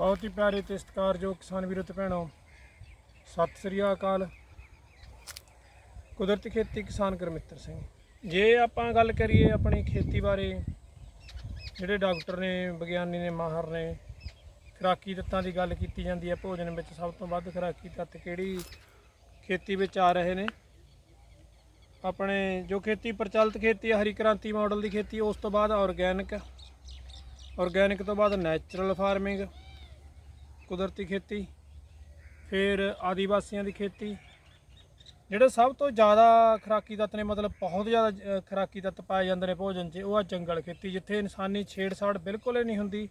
ਬਹੁਤ ਹੀ ਪਿਆਰੇ ਤੇ ਸਤਿਕਾਰਯੋਗ ਕਿਸਾਨ ਵੀਰੋ ਤੇ ਭੈਣੋ, ਸਤਿ ਸ੍ਰੀ ਅਕਾਲ। ਕੁਦਰਤੀ ਖੇਤੀ ਕਿਸਾਨ ਕਰਮਿੱਤਰ ਸਿੰਘ। ਜੇ ਆਪਾਂ ਗੱਲ ਕਰੀਏ ਆਪਣੀ ਖੇਤੀ ਬਾਰੇ, ਜਿਹੜੇ ਡਾਕਟਰ ਨੇ, ਵਿਗਿਆਨੀ ਨੇ, ਮਾਹਰ ਨੇ, ਖੁਰਾਕੀ ਤੱਤਾਂ ਦੀ ਗੱਲ ਕੀਤੀ ਜਾਂਦੀ ਹੈ, ਭੋਜਨ ਵਿੱਚ ਸਭ ਤੋਂ ਵੱਧ ਖੁਰਾਕੀ ਤੱਤ ਕਿਹੜੀ ਖੇਤੀ ਵਿੱਚ ਆ ਰਹੇ ਨੇ? ਆਪਣੇ ਜੋ ਖੇਤੀ ਪ੍ਰਚਲਿਤ ਖੇਤੀ ਹਰੀ ਕ੍ਰਾਂਤੀ ਮਾਡਲ ਦੀ ਖੇਤੀ, ਉਸ ਤੋਂ ਬਾਅਦ ਆਰਗੈਨਿਕ ਆਰਗੈਨਿਕ ਤੋਂ ਬਾਅਦ ਨੈਚੁਰਲ ਫਾਰਮਿੰਗ ਕੁਦਰਤੀ ਖੇਤੀ ਫਿਰ ਆਦੀਵਾਸੀਆਂ ਦੀ ਖੇਤੀ ਜਿਹੜੇ ਸਭ ਤੋਂ ਜ਼ਿਆਦਾ ਖੁਰਾਕੀ ਤੱਤ ਨੇ ਮਤਲਬ ਬਹੁਤ ਜ਼ਿਆਦਾ ਅ, ਖੁਰਾਕੀ ਤੱਤ ਪਾਏ ਜਾਂਦੇ ਨੇ ਭੋਜਨ 'ਚ ਉਹ ਆ ਜੰਗਲ ਖੇਤੀ ਜਿੱਥੇ ਇਨਸਾਨੀ ਛੇੜਛਾੜ ਬਿਲਕੁਲ ਹੀ ਨਹੀਂ ਹੁੰਦੀ।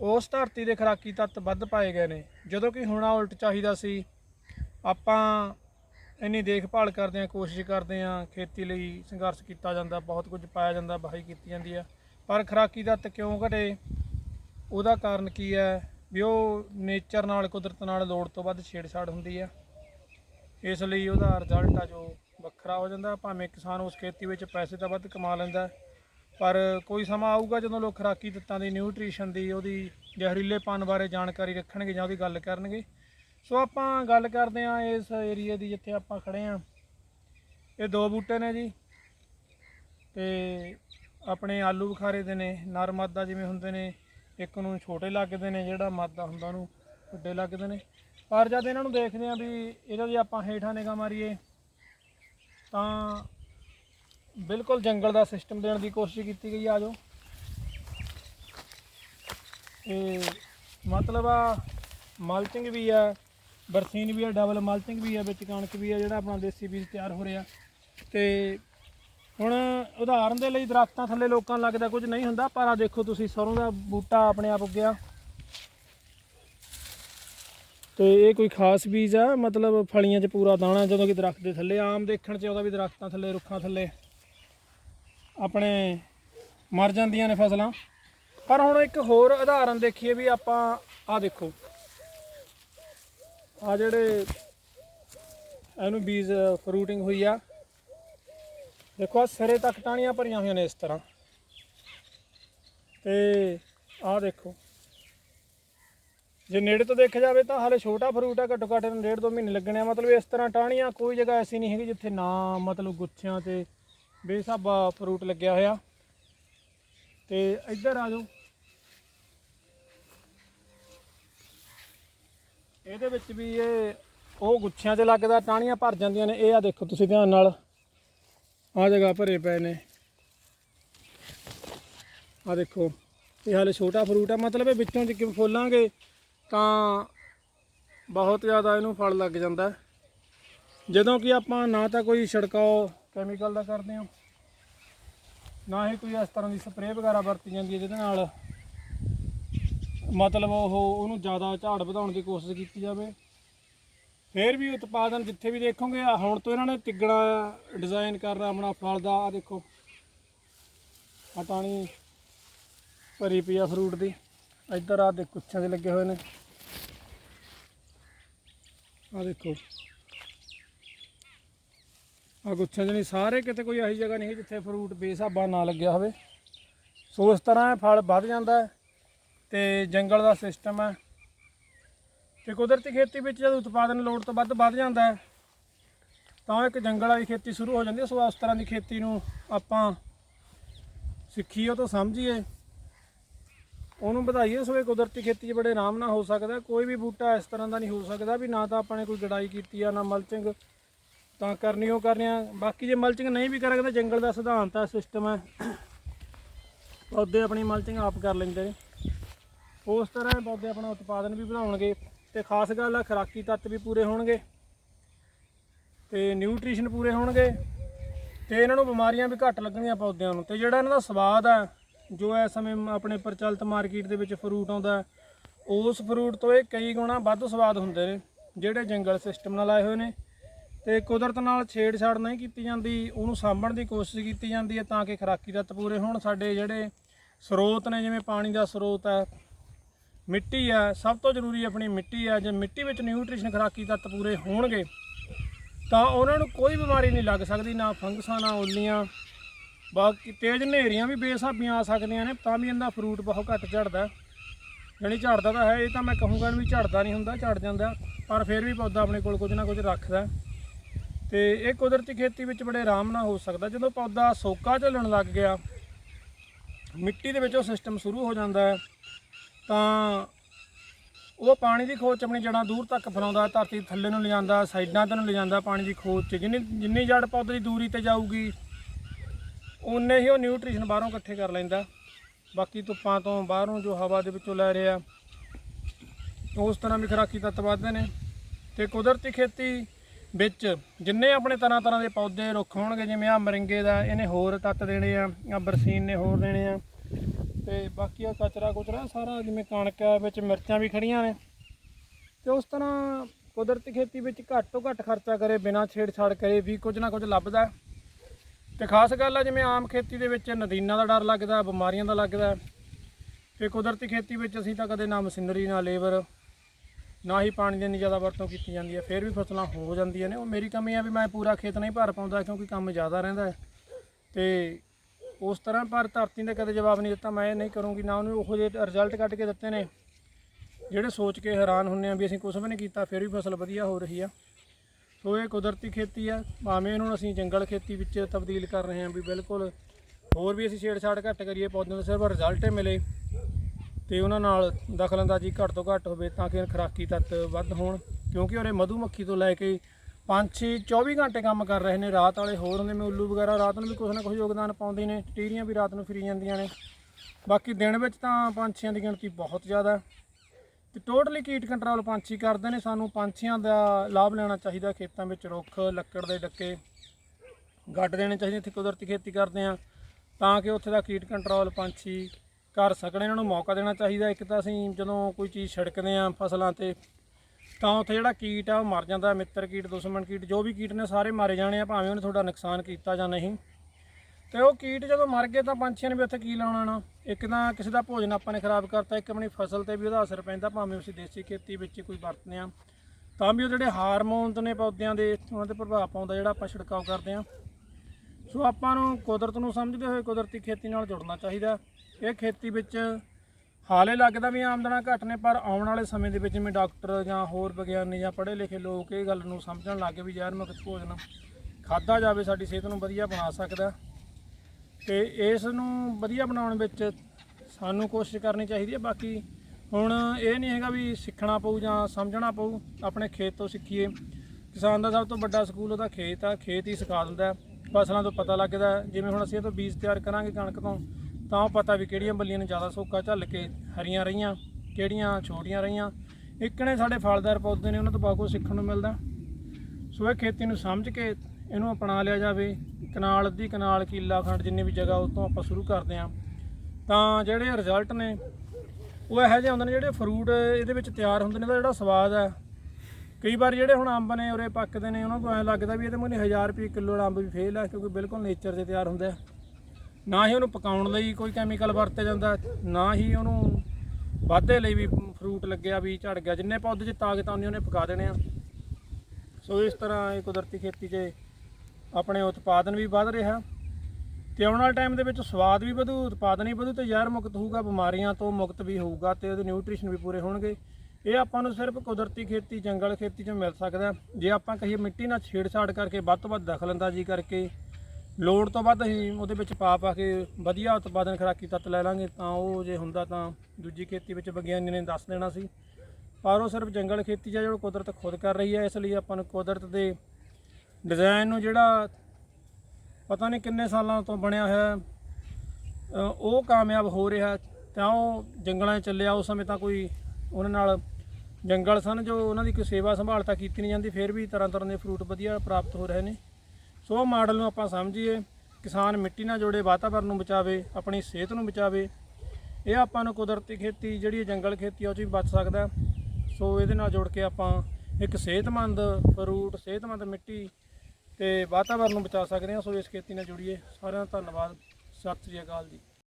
ਉਸ ਧਰਤੀ ਦੇ ਖੁਰਾਕੀ ਤੱਤ ਵੱਧ ਪਾਏ ਗਏ ਨੇ। ਜਦੋਂ ਕਿ ਹੁਣ ਉਲਟ ਚਾਹੀਦਾ ਸੀ ਆਪਾਂ ਇੰਨੀ ਦੇਖਭਾਲ ਕਰਦੇ ਹਾਂ ਕੋਸ਼ਿਸ਼ ਕਰਦੇ ਹਾਂ ਖੇਤੀ ਲਈ ਸੰਘਰਸ਼ ਕੀਤਾ ਜਾਂਦਾ ਬਹੁਤ ਕੁਝ ਪਾਇਆ ਜਾਂਦਾ ਬਹਾਈ ਕੀਤੀ ਜਾਂਦੀ ਆ। ਪਰ ਖੁਰਾਕੀ ਤੱਤ ਕਿਉਂ ਘਟੇ? ਉਹਦਾ ਕਾਰਨ ਕੀ ਹੈ? ਵੀ ਉਹ ਨੇਚਰ ਨਾਲ, ਕੁਦਰਤ ਨਾਲ ਲੋੜ ਤੋਂ ਵੱਧ ਛੇੜਛਾੜ ਹੁੰਦੀ ਆ। ਇਸ ਲਈ ਉਹਦਾ ਰਿਜ਼ਲਟ ਆ ਜੋ ਵੱਖਰਾ ਹੋ ਜਾਂਦਾ, ਭਾਵੇਂ ਕਿਸਾਨ ਉਸ ਖੇਤੀ ਵਿੱਚ ਪੈਸੇ ਤਾਂ ਵੱਧ ਕਮਾ ਲੈਂਦਾ ਪਰ ਕੋਈ ਸਮਾਂ ਆਊਗਾ ਜਦੋਂ ਲੋਕ ਖੁਰਾਕੀ ਤੱਤਾਂ ਦੀ ਨਿਊਟ੍ਰੀਸ਼ਨ ਦੀ, ਉਹਦੀ ਜ਼ਹਿਰੀਲੇਪਨ ਬਾਰੇ ਜਾਣਕਾਰੀ ਰੱਖਣਗੇ ਜਾਂ ਉਹਦੀ ਗੱਲ ਕਰਨਗੇ। ਸੋ ਆਪਾਂ ਗੱਲ ਕਰਦੇ ਹਾਂ ਇਸ ਏਰੀਏ ਦੀ ਜਿੱਥੇ ਆਪਾਂ ਖੜੇ ਹਾਂ। ਇਹ ਦੋ ਬੂਟੇ ਨੇ ਜੀ ਤੇ ਆਪਣੇ ਆਲੂ ਬੁਖਾਰੇ ਦੇ ਨੇ ਨਰਮਾਦਾ ਜਿਵੇਂ ਹੁੰਦੇ ਨੇ ਇੱਕ ਨੂੰ ਛੋਟੇ ਲੱਗਦੇ ਨੇ, ਜਿਹੜਾ ਮਾਦਾ ਹੁੰਦਾ ਉਹਨੂੰ ਵੱਡੇ ਲੱਗਦੇ ਨੇ। ਪਰ ਜਦ ਇਹਨਾਂ ਨੂੰ ਦੇਖਦੇ ਆ ਵੀ ਇਹਦਾ ਜੇ ਆਪਾਂ ਹੇਠਾਂ ਨਿਗਾਹ ਮਾਰੀਏ, ਤਾਂ ਬਿਲਕੁਲ ਜੰਗਲ ਦਾ ਸਿਸਟਮ ਦੇਣ ਦੀ ਕੋਸ਼ਿਸ਼ ਕੀਤੀ ਗਈ ਆ ਆਜੋ ਇਹ ਮਤਲਬ ਆ ਮਲਚਿੰਗ ਵੀ ਆ, ਬਰਸੀਨ ਵੀ ਆ ਡਬਲ ਮਲਚਿੰਗ ਵੀ ਆ, ਵਿੱਚ ਕਣਕ ਵੀ ਆ, ਜਿਹੜਾ ਆਪਣਾ ਦੇਸੀ ਬੀਜ ਤਿਆਰ ਹੋ ਰਿਹਾ। ਤੇ ਹੁਣ ਉਦਾਹਰਨ ਦੇ ਲਈ ਦਰਖਤਾਂ ਥੱਲੇ ਲੋਕਾਂ ਨੂੰ ਲੱਗਦਾ ਕੁਝ ਨਹੀਂ ਹੁੰਦਾ, ਪਰ ਆ ਦੇਖੋ ਤੁਸੀਂ ਸਰੋਂ ਦਾ ਬੂਟਾ ਆਪਣੇ ਆਪ ਉੱਗਿਆ। ਤੇ ਇਹ ਕੋਈ ਖਾਸ ਬੀਜ ਆ, ਮਤਲਬ ਫਲੀਆਂ 'ਚ ਪੂਰਾ ਦਾਣਾ, ਜਦੋਂ ਕਿ ਦਰਖਤ ਦੇ ਥੱਲੇ, ਆਮ ਦੇਖਣ 'ਚ ਆਉਂਦਾ ਵੀ ਦਰਖਤਾਂ ਥੱਲੇ, ਰੁੱਖਾਂ ਥੱਲੇ ਆਪਣੇ ਮਰ ਜਾਂਦੀਆਂ ਨੇ ਫਸਲਾਂ। ਪਰ ਹੁਣ ਇੱਕ ਹੋਰ ਉਦਾਹਰਨ ਦੇਖੀਏ ਵੀ ਆਪਾਂ ਆ ਦੇਖੋ। ਆ ਜਿਹੜੇ ਇਹਨੂੰ ਬੀਜ ਫਰੂਟਿੰਗ ਹੋਈ ਆ। ਦੇਖੋ, ਆਹ ਸਿਰੇ ਤੱਕ ਟਾਹਣੀਆਂ ਭਰੀਆਂ ਹੋਈਆਂ ਨੇ ਇਸ ਤਰ੍ਹਾਂ। ਤੇ ਆਹ ਦੇਖੋ, ਜੇ ਨੇੜੇ ਤੋਂ ਦੇਖਿਆ ਜਾਵੇ ਤਾਂ ਹਾਲੇ ਛੋਟਾ ਫਰੂਟ ਆ, ਘੱਟੋ ਘੱਟ ਇਹਨੂੰ ਡੇਢ ਦੋ ਮਹੀਨੇ ਲੱਗਣੇ ਆ। ਮਤਲਬ ਇਸ ਤਰ੍ਹਾਂ ਟਾਹਣੀਆਂ ਕੋਈ ਜਗ੍ਹਾ ਐਸੀ ਨਹੀਂ ਹੈਗੀ ਜਿੱਥੇ ਨਾ ਮਤਲਬ ਗੁੱਛਿਆਂ ਤੇ ਬੇਸਾਬਾ ਫਰੂਟ ਲੱਗਿਆ ਹੋਇਆ। ਤੇ ਇੱਧਰ ਆ ਜਾਓ। ਇਹਦੇ ਵਿੱਚ ਵੀ ਇਹ ਉਹ ਗੁੱਛਿਆਂ ਤੇ ਲੱਗਦਾ, ਟਾਹਣੀਆਂ ਭਰ ਜਾਂਦੀਆਂ ਨੇ। ਇਹ ਆ ਦੇਖੋ, ਤੁਸੀਂ ਧਿਆਨ ਨਾਲ। ਆ ਜਗ੍ਹਾ ਭਰੇ ਪਏ ਨੇ। ਆ ਦੇਖੋ, ਇਹ ਹਾਲੇ ਛੋਟਾ ਫਰੂਟ ਆ, ਮਤਲਬ ਇਹ ਵਿੱਚੋਂ ਜੇ ਕਿਵੇਂ ਫੋਲਾਂਗੇ ਤਾਂ ਬਹੁਤ ਜ਼ਿਆਦਾ ਇਹਨੂੰ ਫਲ ਲੱਗ ਜਾਂਦਾ। ਜਦੋਂ ਕਿ ਆਪਾਂ ਨਾ ਤਾਂ ਕੋਈ ਛਿੜਕਾਓ ਕੈਮੀਕਲ ਦਾ ਕਰਦੇ ਹਾਂ, ਨਾ ਹੀ ਕੋਈ ਇਸ ਤਰ੍ਹਾਂ ਦੀ ਸਪਰੇਅ ਵਗੈਰਾ ਵਰਤੀ ਜਾਂਦੀ ਹੈ ਜਿਹਦੇ ਨਾਲ ਮਤਲਬ ਉਹ ਉਹਨੂੰ ਜ਼ਿਆਦਾ ਝਾੜ ਵਧਾਉਣ ਦੀ ਕੋਸ਼ਿਸ਼ ਕੀਤੀ ਜਾਵੇ। ਫਿਰ ਵੀ ਉਤਪਾਦਨ ਜਿੱਥੇ ਵੀ ਦੇਖੋਗੇ, ਆਹ ਹੁਣ ਤੋਂ ਇਹਨਾਂ ਨੇ ਤਿੱਗਣਾ ਡਿਜ਼ਾਈਨ ਕਰਨਾ ਆਪਣਾ ਫਲ ਦਾ ਆ ਦੇਖੋ। ਹਟਾਣੀ ਭਰੀ ਪਈ ਆ ਫਰੂਟ ਦੀ। ਇੱਧਰ ਆ ਦੇ ਕੁੱਛਾਂ ਦੇ ਲੱਗੇ ਹੋਏ ਨੇ। ਆ ਦੇਖੋ। ਆ ਗੁੱਛਾਂ ਜਿਹੀ ਸਾਰੇ ਕਿਤੇ ਕੋਈ ਐਸੀ ਜਗ੍ਹਾ ਨਹੀਂ ਹੈ ਜਿੱਥੇ ਫਰੂਟ ਬੇਸਾਬਾ ਨਾ ਲੱਗਿਆ ਹੋਵੇ। ਸੋ ਇਸ ਤਰ੍ਹਾਂ ਇਹ ਫਲ ਵੱਧ ਜਾਂਦਾ ਹੈ ਤੇ ਜੰਗਲ ਦਾ ਸਿਸਟਮ ਹੈ। ਤੇ ਕੁਦਰਤੀ ਖੇਤੀ ਵਿੱਚ ਜਦ ਉਤਪਾਦਨ ਲੋੜ ਤੋਂ ਵੱਧ ਵੱਧ ਜਾਂਦਾ ਹੈ, ਤਾਂ ਇੱਕ ਜੰਗਲ ਵਾਲੀ ਖੇਤੀ ਸ਼ੁਰੂ ਹੋ ਜਾਂਦੀ ਹੈ। ਸੋ ਇਸ ਤਰ੍ਹਾਂ ਦੀ ਖੇਤੀ ਨੂੰ ਆਪਾਂ ਸਿੱਖੀਏ ਉਹ ਤੋਂ ਸਮਝੀਏ, ਉਹਨੂੰ ਵਧਾਈਏ। ਸੋ ਇਹ ਕੁਦਰਤੀ ਖੇਤੀ 'ਚ ਬੜੇ ਆਰਾਮ ਨਾਲ ਹੋ ਸਕਦਾ ਕੋਈ ਵੀ ਬੂਟਾ ਇਸ ਤਰ੍ਹਾਂ ਦਾ ਨਹੀਂ ਹੋ ਸਕਦਾ ਵੀ ਨਾ ਤਾਂ ਆਪਾਂ ਨੇ ਕੋਈ ਗੜਾਈ ਕੀਤੀ ਆ, ਨਾ ਮਲਚਿੰਗ ਤਾਂ ਕਰਨੀ, ਉਹ ਕਰਨੀ ਆ। ਬਾਕੀ ਜੇ ਮਲਚਿੰਗ ਨਹੀਂ ਵੀ ਕਰਾਂਗੇ ਤਾਂ ਜੰਗਲ ਦਾ ਸਿਧਾਂਤ ਹੈ ਸਿਸਟਮ ਹੈ ਪੌਦੇ ਆਪਣੀ ਮਲਚਿੰਗ ਆਪ ਕਰ ਲੈਂਦੇ ਨੇ। ਉਸ ਤਰ੍ਹਾਂ ਪੌਦੇ ਆਪਣਾ ਉਤਪਾਦਨ ਵੀ ਵਧਾਉਣਗੇ। ਤੇ ਖਾਸ ਗੱਲ ਆ, ਖੁਰਾਕੀ ਤੱਤ ਵੀ ਪੂਰੇ ਹੋਣਗੇ ਤੇ ਨਿਊਟ੍ਰੀਸ਼ਨ ਪੂਰੇ ਹੋਣਗੇ ਤੇ ਇਹਨਾਂ ਨੂੰ ਬਿਮਾਰੀਆਂ ਵੀ ਘੱਟ ਲੱਗਣੀਆਂ ਪੌਦਿਆਂ ਨੂੰ ਤੇ ਜਿਹੜਾ ਇਹਨਾਂ ਦਾ ਸਵਾਦ ਆ, ਜੋ ਇਸ ਸਮੇਂ ਆਪਣੇ ਪ੍ਰਚਲਿਤ ਮਾਰਕੀਟ ਦੇ ਵਿੱਚ ਫਰੂਟ ਆਉਂਦਾ, ਉਸ ਫਰੂਟ ਤੋਂ ਇਹ ਕਈ ਗੁਣਾ ਵੱਧ ਸਵਾਦ ਹੁੰਦੇ ਨੇ, ਜਿਹੜੇ ਜੰਗਲ ਸਿਸਟਮ ਨਾਲ ਆਏ ਹੋਏ ਨੇ ਤੇ ਕੁਦਰਤ ਨਾਲ ਛੇੜਛਾੜ ਨਹੀਂ ਕੀਤੀ ਜਾਂਦੀ, ਉਹਨੂੰ ਸਾਂਭਣ ਦੀ ਕੋਸ਼ਿਸ਼ ਕੀਤੀ ਜਾਂਦੀ ਹੈ ਤਾਂ ਕਿ ਖੁਰਾਕੀ ਤੱਤ ਪੂਰੇ ਹੋਣ। ਸਾਡੇ ਜਿਹੜੇ ਸਰੋਤ ਨੇ, ਜਿਵੇਂ ਪਾਣੀ ਦਾ ਸਰੋਤ ਹੈ ਮਿੱਟੀ ਆ, ਸਭ ਤੋਂ ਜ਼ਰੂਰੀ ਆਪਣੀ ਮਿੱਟੀ ਆ, ਜੇ ਮਿੱਟੀ ਵਿੱਚ ਨਿਊਟ੍ਰੀਸ਼ਨ ਖੁਰਾਕੀ ਤੱਤ ਪੂਰੇ ਹੋਣਗੇ, ਤਾਂ ਉਹਨਾਂ ਨੂੰ ਕੋਈ ਬਿਮਾਰੀ ਨਹੀਂ ਲੱਗ ਸਕਦੀ, ਨਾ ਫੰਗਸਾਂ, ਨਾ ਉੱਲੀਆਂ। ਬਾਕੀ ਤੇਜ਼ ਹਨੇਰੀਆਂ ਵੀ ਬੇਸਾਬੀਆਂ ਆ ਸਕਦੀਆਂ ਨੇ, ਤਾਂ ਵੀ ਇਹਦਾ ਫਰੂਟ ਬਹੁਤ ਘੱਟ ਝੜਦਾ। ਹੈ। ਝੜਦਾ ਤਾਂ ਹੈ, ਇਹ ਤਾਂ ਮੈਂ ਕਹੂੰਗਾ ਵੀ ਝੜਦਾ ਨਹੀਂ ਹੁੰਦਾ, ਝੜ ਜਾਂਦਾ, ਪਰ ਫਿਰ ਵੀ ਪੌਦਾ ਆਪਣੇ ਕੋਲ ਕੁਝ ਨਾ ਕੁਝ ਰੱਖਦਾ। ਤੇ ਇਹ ਕੁਦਰਤੀ ਖੇਤੀ ਵਿੱਚ ਬੜੇ ਆਰਾਮ ਨਾਲ ਹੋ ਸਕਦਾ, ਜਦੋਂ ਪੌਦਾ ਸੋਕਾ ਝੱਲਣ ਲੱਗ ਗਿਆ, ਮਿੱਟੀ ਦੇ ਵਿੱਚ ਉਹ ਸਿਸਟਮ ਸ਼ੁਰੂ ਹੋ ਜਾਂਦਾ ਹੈ। ਤਾਂ ਉਹ ਪਾਣੀ ਦੀ ਖੋਜ 'ਚ ਆਪਣੀ ਜੜਾਂ ਦੂਰ ਤੱਕ ਫੈਲਾਉਂਦਾ, ਧਰਤੀ ਥੱਲੇ ਨੂੰ ਲਿਜਾਂਦਾ, ਸਾਈਡਾਂ ਤੇ ਨੂੰ ਲਿਜਾਂਦਾ ਪਾਣੀ ਦੀ ਖੋਜ 'ਚ। ਜਿੰਨੀ ਜਿੰਨੀ ਜੜ ਪੌਦੇ ਦੀ ਦੂਰੀ ਤੇ ਜਾਊਗੀ ਉਨੇ ਹੀ ਉਹ ਨਿਊਟ੍ਰੀਸ਼ਨ ਬਾਹਰੋਂ ਇਕੱਠੇ ਕਰ ਲੈਂਦਾ। ਬਾਕੀ ਧੁੱਪਾਂ ਤੋਂ ਬਾਹਰੋਂ ਜੋ ਹਵਾ ਦੇ ਵਿੱਚੋਂ ਲੈ ਰਿਹਾ, ਉਸ ਤਰ੍ਹਾਂ ਵੀ ਖੁਰਾਕੀ ਤੱਤ ਵੱਧਦੇ ਨੇ। ਤੇ ਕੁਦਰਤੀ ਖੇਤੀ ਵਿੱਚ ਜਿੰਨੇ ਆਪਣੇ ਤਰ੍ਹਾਂ ਤਰ੍ਹਾਂ ਦੇ ਪੌਦੇ ਰੁੱਖ ਹੋਣਗੇ, ਜਿਵੇਂ ਆ ਮਰਿੰਗੇ ਦਾ, ਇਹਨੇ ਹੋਰ ਤੱਤ ਦੇਣੇ ਆ ਆ ਬਰਸੀਨ ਨੇ ਹੋਰ ਦੇਣੇ ਆ। ਤੇ ਬਾਕੀ ਆ ਕਚਰਾ ਕੁਚਰਾ ਸਾਰਾ ਜਿਵੇਂ ਕਣਕ ਆ, ਵਿੱਚ ਮਿਰਚਾਂ ਵੀ ਖੜੀਆਂ ਨੇ। ਤੇ ਉਸ ਤਰ੍ਹਾਂ ਕੁਦਰਤੀ ਖੇਤੀ ਵਿੱਚ ਘੱਟ ਤੋਂ ਘੱਟ ਖਰਚਾ ਕਰੇ, ਬਿਨਾਂ ਛੇੜਛਾੜ ਕਰੇ, ਵੀ ਕੁਝ ਨਾ ਕੁਝ ਲੱਭਦਾ। ਹੈ। ਤੇ ਖਾਸ ਗੱਲ ਆ, ਜਿਵੇਂ ਆਮ ਖੇਤੀ ਦੇ ਵਿੱਚ ਨਦੀਨਾਂ ਦਾ ਡਰ ਲੱਗਦਾ, ਬਿਮਾਰੀਆਂ ਦਾ ਲੱਗਦਾ। ਤੇ ਕੁਦਰਤੀ ਖੇਤੀ ਵਿੱਚ ਅਸੀਂ ਤਾਂ ਕਦੇ ਨਾ ਮਸ਼ੀਨਰੀ, ਨਾ ਲੇਬਰ, ਨਾ ਹੀ ਪਾਣੀ ਦੀ ਇੰਨੀ ਜ਼ਿਆਦਾ ਵਰਤੋਂ ਕੀਤੀ ਜਾਂਦੀ ਹੈ ਫਿਰ ਵੀ ਫਸਲਾਂ ਹੋ ਜਾਂਦੀਆਂ ਨੇ। ਉਹ ਮੇਰੀ ਕਮੀ ਆ ਵੀ ਮੈਂ ਪੂਰਾ ਖੇਤ ਨਹੀਂ ਭਰ ਪਾਉਂਦਾ, ਕਿਉਂਕਿ ਕੰਮ ਜ਼ਿਆਦਾ ਰਹਿੰਦਾ। ਹੈ ਤੇ ਉਸ ਤਰ੍ਹਾਂ ਪਰ ਧਰਤੀ ਨੇ ਕਦੇ ਜਵਾਬ ਨਹੀਂ ਦਿੱਤਾ, ਮੈਂ ਇਹ ਨਹੀਂ ਕਰੂੰਗੀ, ਨਾ ਉਹਨੂੰ ਉਹੋ ਜਿਹੇ ਰਿਜ਼ਲਟ ਕੱਢ ਕੇ ਦਿੱਤੇ ਨੇ, ਜਿਹੜੇ ਸੋਚ ਕੇ ਹੈਰਾਨ ਹੁੰਨੇ ਆ ਵੀ ਅਸੀਂ ਕੁਝ ਵੀ ਨਹੀਂ ਕੀਤਾ, ਫਿਰ ਵੀ ਫਸਲ ਵਧੀਆ ਹੋ ਰਹੀ ਆ। ਸੋ ਇਹ ਕੁਦਰਤੀ ਖੇਤੀ ਆ, ਭਾਵੇਂ ਇਹਨੂੰ ਅਸੀਂ ਜੰਗਲ ਖੇਤੀ ਵਿੱਚ ਤਬਦੀਲ ਕਰ ਰਹੇ ਹਾਂ ਵੀ ਬਿਲਕੁਲ ਹੋਰ ਵੀ ਅਸੀਂ ਛੇੜਛਾੜ ਘੱਟ ਕਰੀਏ, ਪੌਦਿਆਂ ਦਾ ਸਿਰਫ ਰਿਜ਼ਲਟ ਮਿਲੇ, ਤੇ ਉਹਨਾਂ ਨਾਲ ਦਖਲਅੰਦਾਜ਼ੀ ਘੱਟ ਤੋਂ ਘੱਟ ਹੋਵੇ ਤਾਂ ਕਿ ਖੁਰਾਕੀ ਤੱਤ ਵੱਧ ਹੋਣ, ਕਿਉਂਕਿ ਉਹਰੇ ਮਧੂਮੱਖੀ ਤੋਂ ਲੈ ਕੇ ਪੰਛੀ 24 ਘੰਟੇ ਕੰਮ ਕਰ ਰਹੇ ਨੇ, ਰਾਤ ਵਾਲੇ ਹੋਰ ਹੁੰਦੇ ਨੇ, ਉੱਲੂ ਵਗੈਰਾ, ਰਾਤ ਨੂੰ ਵੀ ਕੁਝ ਨਾ ਕੁਝ ਯੋਗਦਾਨ ਪਾਉਂਦੇ ਨੇ ਟੀਰੀਆਂ ਵੀ ਰਾਤ ਨੂੰ ਫਿਰੀ ਜਾਂਦੀਆਂ ਨੇ। ਬਾਕੀ ਦਿਨ ਵਿੱਚ ਤਾਂ ਪੰਛੀਆਂ ਦੀ ਗਿਣਤੀ ਬਹੁਤ ਜ਼ਿਆਦਾ ਹੈ। ਤੇ ਟੋਟਲੀ ਕੀਟ ਕੰਟਰੋਲ ਪੰਛੀ ਕਰਦੇ ਨੇ, ਸਾਨੂੰ ਪੰਛੀਆਂ ਦਾ ਲਾਭ ਲੈਣਾ ਚਾਹੀਦਾ, ਖੇਤਾਂ ਵਿੱਚ ਰੁੱਖ, ਲੱਕੜ ਦੇ ਡੱਕੇ, ਗੱਡ ਦੇਣੇ ਚਾਹੀਦੇ, ਇੱਥੇ ਕੁਦਰਤੀ ਖੇਤੀ ਕਰਦੇ ਆ ਤਾਂ ਕਿ ਉੱਥੇ ਦਾ ਕੀਟ ਕੰਟਰੋਲ ਪੰਛੀ ਕਰ ਸਕਣ, ਇਹਨਾਂ ਨੂੰ ਮੌਕਾ ਦੇਣਾ ਚਾਹੀਦਾ। ਇੱਕ ਤਾਂ ਅਸੀਂ ਜਦੋਂ ਕੋਈ ਚੀਜ਼ ਛਿੜਕਦੇ ਆ ਫਸਲਾਂ ਤੇ ਤਾਂ ਉੱਥੇ ਜਿਹੜਾ ਕੀਟ ਆ, ਉਹ ਮਰ ਜਾਂਦਾ, ਮਿੱਤਰ ਕੀਟ, ਦੁਸ਼ਮਣ ਕੀਟ, ਜੋ ਵੀ ਕੀਟ ਨੇ ਸਾਰੇ ਮਾਰੇ ਜਾਣੇ ਆ, ਭਾਵੇਂ ਉਹਨੇ ਤੁਹਾਡਾ ਨੁਕਸਾਨ ਕੀਤਾ ਜਾਂ ਨਹੀਂ। ਤੇ ਉਹ ਕੀਟ ਜਦੋਂ ਮਰ ਗਏ ਤਾਂ ਪੰਛੀਆਂ ਨੇ ਵੀ ਉੱਥੇ ਕੀ ਲਾਉਣਾ ਨਾ? ਇੱਕ ਤਾਂ ਕਿਸੇ ਦਾ ਭੋਜਨ ਆਪਾਂ ਨੇ ਖਰਾਬ ਕਰਤਾ, ਇੱਕ ਆਪਣੀ ਫਸਲ ਤੇ ਵੀ ਉਹਦਾ ਅਸਰ ਪੈਂਦਾ, ਭਾਵੇਂ ਅਸੀਂ ਦੇਸੀ ਖੇਤੀ ਵਿੱਚ ਕੋਈ ਵਰਤਦੇ ਆ ਤਾਂ ਵੀ ਉਹ ਜਿਹੜੇ ਹਾਰਮੋਨਸ ਨੇ ਪੌਦਿਆਂ ਦੇ, ਉਹਨਾਂ ਤੇ ਪ੍ਰਭਾਵ ਪਾਉਂਦਾ, ਜਿਹੜਾ ਆਪਾਂ ਛਿੜਕਾਅ ਕਰਦੇ ਆ ਸੋ ਆਪਾਂ ਨੂੰ ਕੁਦਰਤ ਨੂੰ ਸਮਝਦੇ ਹੋਏ ਕੁਦਰਤੀ ਖੇਤੀ ਨਾਲ ਜੁੜਨਾ ਚਾਹੀਦਾ। ਇਹ ਖੇਤੀ ਵਿੱਚ ਹਾਲੇ ਲੱਗਦਾ ਵੀ ਆਮਦਨਾ ਘੱਟ ਨੇ, ਪਰ ਆਉਣ ਵਾਲੇ ਸਮੇਂ ਦੇ ਵਿੱਚ ਜਿਵੇਂ ਡਾਕਟਰ ਜਾਂ ਹੋਰ ਵਿਗਿਆਨੀ ਜਾਂ ਪੜ੍ਹੇ ਲਿਖੇ ਲੋਕ ਇਹ ਗੱਲ ਨੂੰ ਸਮਝਣ ਲੱਗ ਗਏ ਵੀ ਜ਼ਹਿਰ ਮੁਕਤ ਭੋਜਨ ਖਾਦਾ ਜਾਵੇ, ਸਾਡੀ ਸਿਹਤ ਨੂੰ ਵਧੀਆ ਬਣਾ ਸਕਦਾ। ਤੇ ਇਸ ਨੂੰ ਵਧੀਆ ਬਣਾਉਣ ਵਿੱਚ ਸਾਨੂੰ ਕੋਸ਼ਿਸ਼ ਕਰਨੀ ਚਾਹੀਦੀ ਹੈ। ਬਾਕੀ ਹੁਣ ਇਹ ਨਹੀਂ ਹੈਗਾ ਵੀ ਸਿੱਖਣਾ ਪਊ ਜਾਂ ਸਮਝਣਾ ਪਊ, ਆਪਣੇ ਖੇਤ ਤੋਂ ਸਿੱਖੀਏ। ਕਿਸਾਨ ਦਾ ਸਭ ਤੋਂ ਵੱਡਾ ਸਕੂਲ ਉਹਦਾ ਖੇਤ ਆ, ਖੇਤ ਹੀ ਸਿਖਾ ਦਿੰਦਾ। ਫਸਲਾਂ ਤੋਂ ਪਤਾ ਲੱਗਦਾ, ਜਿਵੇਂ ਹੁਣ ਅਸੀਂ ਇਹ ਤੋਂ ਬੀਜ ਤਿਆਰ ਕਰਾਂਗੇ ਕਣਕ ਤੋਂ ਤਾਂ ਉਹ ਪਤਾ ਵੀ ਕਿਹੜੀਆਂ ਬੱਲੀਆਂ ਨੇ ਜ਼ਿਆਦਾ ਸੋਕਾ ਝੱਲ ਕੇ ਹਰੀਆਂ ਰਹੀਆਂ, ਕਿਹੜੀਆਂ ਛੋਟੀਆਂ ਰਹੀਆਂ। ਇੱਕ ਨੇ ਸਾਡੇ ਫਲਦਾਰ ਪੌਦੇ ਨੇ, ਉਹਨਾਂ ਤੋਂ ਬਹੁਤ ਸਿੱਖਣ ਨੂੰ ਮਿਲਦਾ। ਸੋ ਇਹ ਖੇਤੀ ਨੂੰ ਸਮਝ ਕੇ ਇਹਨੂੰ ਅਪਣਾ ਲਿਆ ਜਾਵੇ। ਕਨਾਲ, ਅੱਧੀ ਕਨਾਲ, ਕੀਲਾ, ਖੰਡ ਜਿੰਨੀ ਵੀ ਜਗ੍ਹਾ ਉਹ ਆਪਾਂ ਸ਼ੁਰੂ ਕਰਦੇ ਹਾਂ। ਤਾਂ ਜਿਹੜੇ ਰਿਜ਼ਲਟ ਨੇ, ਉਹ ਇਹੋ ਜਿਹੇ ਹੁੰਦੇ ਨੇ ਜਿਹੜੇ ਫਰੂਟ ਇਹਦੇ ਵਿੱਚ ਤਿਆਰ ਹੁੰਦੇ ਨੇ ਉਹਦਾ ਜਿਹੜਾ ਸਵਾਦ ਹੈ। ਕਈ ਵਾਰ ਜਿਹੜੇ ਹੁਣ ਅੰਬ ਨੇ, ਉਰੇ ਪੱਕਦੇ ਨੇ, ਉਹਨਾਂ ਤੋਂ ਐਂ ਲੱਗਦਾ ਵੀ ਇਹਦੇ ਮੁੰਨੇ 1000 ਰੁਪਏ ਕਿਲੋ ਦਾ ਅੰਬ ਵੀ ਫੇਲ ਹੈ ਕਿਉਂਕਿ ਬਿਲਕੁਲ ਨੇਚਰ 'ਤੇ ਤਿਆਰ ਹੁੰਦਾ ਨਾ ਹੀ ਉਹਨੂੰ ਪਕਾਉਣ ਲਈ ਕੋਈ ਕੈਮੀਕਲ ਵਰਤਿਆ ਜਾਂਦਾ, ਨਾ ਹੀ ਉਹਨੂੰ ਵਾਧੇ ਲਈ ਵੀ ਫਰੂਟ ਲੱਗਿਆ, ਵੀ ਝੜ ਗਿਆ, ਜਿੰਨੇ ਪੌਦੇ 'ਚ ਤਾਕਤ ਆਉਂਦੀ ਉਹਨੇ ਪਕਾ ਦੇਣੇ ਆ। ਸੋ ਇਸ ਤਰ੍ਹਾਂ ਇਹ ਕੁਦਰਤੀ ਖੇਤੀ 'ਚ ਆਪਣੇ ਉਤਪਾਦਨ ਵੀ ਵਧ ਰਿਹਾ ਤੇ ਆਉਣ ਵਾਲੇ ਟਾਈਮ ਦੇ ਵਿੱਚ ਸਵਾਦ ਵੀ ਵਧੂ, ਉਤਪਾਦਨ ਵੀ ਵਧੂ ਤੇ ਜ਼ਹਿਰ ਮੁਕਤ ਹੋਊਗਾ, ਬਿਮਾਰੀਆਂ ਤੋਂ ਮੁਕਤ ਵੀ ਹੋਊਗਾ ਤੇ ਉਹਦੇ ਨਿਊਟ੍ਰੀਸ਼ਨ ਵੀ ਪੂਰੇ ਹੋਣਗੇ। ਇਹ ਆਪਾਂ ਨੂੰ ਸਿਰਫ ਕੁਦਰਤੀ ਖੇਤੀ, ਜੰਗਲ ਖੇਤੀ 'ਚੋਂ ਮਿਲ ਸਕਦਾ। ਜੇ ਆਪਾਂ ਕਹੀਏ ਮਿੱਟੀ ਨਾਲ ਛੇੜਛਾੜ ਕਰਕੇ ਵੱਧ ਤੋਂ ਵੱਧ ਦਖਲਅੰਦਾਜ਼ੀ ਕਰਕੇ ਲੋੜ ਤੋਂ ਵੱਧ ਅਸੀਂ ਉਹਦੇ ਵਿੱਚ ਪਾ ਪਾ ਕੇ ਵਧੀਆ ਉਤਪਾਦਨ ਖੁਰਾਕੀ ਤੱਤ ਲੈ ਲਾਂਗੇ, ਤਾਂ ਉਹ ਜੇ ਹੁੰਦਾ ਤਾਂ ਦੂਜੀ ਖੇਤੀ ਵਿੱਚ ਵਿਗਿਆਨੀ ਨੇ ਦੱਸ ਦੇਣਾ ਸੀ। ਪਰ ਉਹ ਸਿਰਫ ਜੰਗਲ ਖੇਤੀ ਜਾਂ ਜਿਹੜਾ ਕੁਦਰਤ ਖੁਦ ਕਰ ਰਹੀ ਹੈ ਇਸ ਲਈ ਆਪਾਂ ਨੂੰ ਕੁਦਰਤ ਦੇ ਡਿਜ਼ਾਈਨ ਨੂੰ ਜਿਹੜਾ ਪਤਾ ਨਹੀਂ ਕਿੰਨੇ ਸਾਲਾਂ ਤੋਂ ਬਣਿਆ ਹੋਇਆ ਉਹ ਕਾਮਯਾਬ ਹੋ ਰਿਹਾ, ਤਾਂ ਉਹ ਜੰਗਲਾਂ 'ਚ ਚੱਲਿਆ, ਉਸ ਸਮੇਂ ਤਾਂ ਕੋਈ ਉਹਨਾਂ ਨਾਲ ਜੰਗਲ ਸਨ ਜੋ ਉਹਨਾਂ ਦੀ ਕੋਈ ਸੇਵਾ ਸੰਭਾਲ ਤਾਂ ਕੀਤੀ ਨਹੀਂ ਜਾਂਦੀ, ਫਿਰ ਵੀ ਤਰ੍ਹਾਂ ਤਰ੍ਹਾਂ ਦੇ ਫਰੂਟ ਵਧੀਆ ਪ੍ਰਾਪਤ ਹੋ ਰਹੇ ਨੇ। ਸੋ ਉਹ ਮਾਡਲ ਨੂੰ ਆਪਾਂ ਸਮਝੀਏ, ਕਿਸਾਨ ਮਿੱਟੀ ਨਾਲ ਜੋੜੇ ਵਾਤਾਵਰਨ ਨੂੰ ਬਚਾਵੇ, ਆਪਣੀ ਸਿਹਤ ਨੂੰ ਬਚਾਵੇ। ਇਹ ਆਪਾਂ ਨੂੰ ਕੁਦਰਤੀ ਖੇਤੀ ਜਿਹੜੀ ਜੰਗਲ ਖੇਤੀ ਆ, ਉਹ 'ਚ ਵੀ ਬਚ ਸਕਦਾ। ਸੋ ਇਹਦੇ ਨਾਲ ਜੁੜ ਕੇ ਆਪਾਂ ਇੱਕ ਸਿਹਤਮੰਦ ਫਰੂਟ ਸਿਹਤਮੰਦ ਮਿੱਟੀ ਤੇ ਵਾਤਾਵਰਨ ਨੂੰ ਬਚਾ ਸਕਦੇ ਹਾਂ। ਸੋ ਇਸ ਖੇਤੀ ਨਾਲ ਜੁੜੀਏ। ਸਾਰਿਆਂ ਦਾ ਧੰਨਵਾਦ। ਸਤਿ ਸ੍ਰੀ ਅਕਾਲ ਜੀ।